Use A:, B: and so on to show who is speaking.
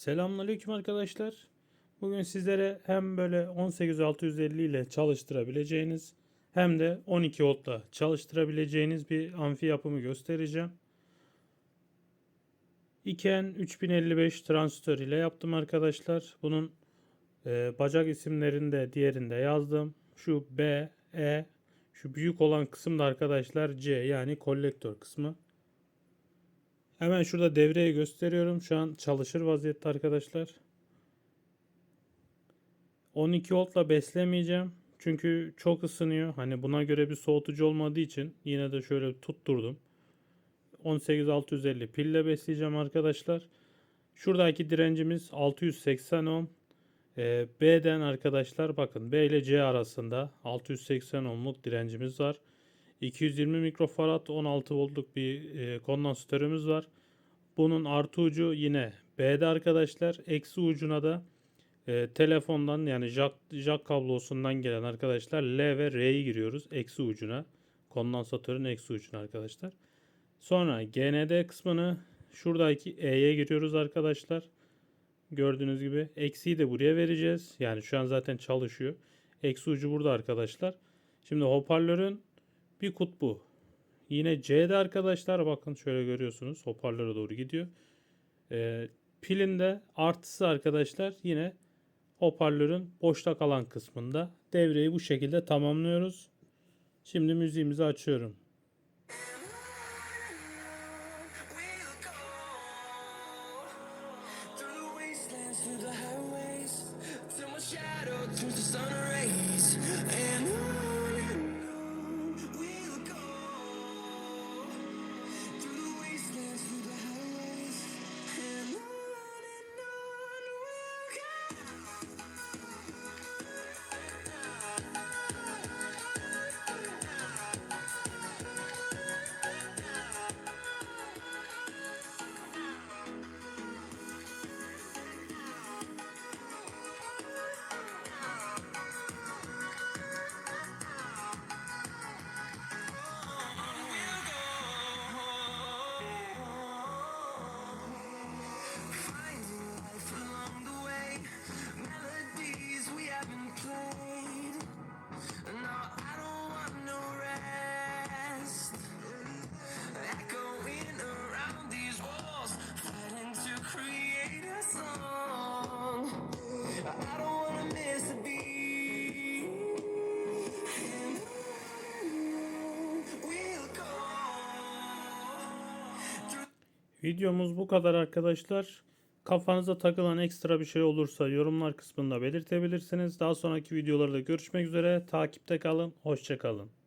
A: Selamünaleyküm arkadaşlar. Bugün sizlere hem böyle 18650 ile çalıştırabileceğiniz hem de 12 voltla çalıştırabileceğiniz bir amfi yapımı göstereceğim. Iken 3055 transistör ile yaptım arkadaşlar. Bunun e, bacak isimlerini de diğerinde yazdım. Şu B, E, şu büyük olan kısım da arkadaşlar C yani kolektör kısmı. Hemen şurada devreyi gösteriyorum. Şu an çalışır vaziyette arkadaşlar. 12 voltla beslemeyeceğim. Çünkü çok ısınıyor. Hani buna göre bir soğutucu olmadığı için yine de şöyle tutturdum. 18650 pille besleyeceğim arkadaşlar. Şuradaki direncimiz 680 ohm. Ee, B'den arkadaşlar bakın B ile C arasında 680 ohmluk direncimiz var. 220 mikrofarad 16 voltluk bir e, kondansatörümüz var. Bunun artı ucu yine B'de arkadaşlar. Eksi ucuna da e, telefondan yani jack, jack kablosundan gelen arkadaşlar L ve R'yi giriyoruz. Eksi ucuna. Kondansatörün eksi ucuna arkadaşlar. Sonra GND kısmını şuradaki E'ye giriyoruz arkadaşlar. Gördüğünüz gibi eksiyi de buraya vereceğiz. Yani şu an zaten çalışıyor. Eksi ucu burada arkadaşlar. Şimdi hoparlörün bir kutbu. Yine C'de arkadaşlar bakın şöyle görüyorsunuz hoparlöre doğru gidiyor. Ee, pilin de artısı arkadaşlar yine hoparlörün boşta kalan kısmında. Devreyi bu şekilde tamamlıyoruz. Şimdi müziğimizi açıyorum.
B: Through the sun rays, and
A: Videomuz bu kadar arkadaşlar. Kafanıza takılan ekstra bir şey olursa yorumlar kısmında belirtebilirsiniz. Daha sonraki videolarda görüşmek üzere. Takipte kalın. Hoşçakalın.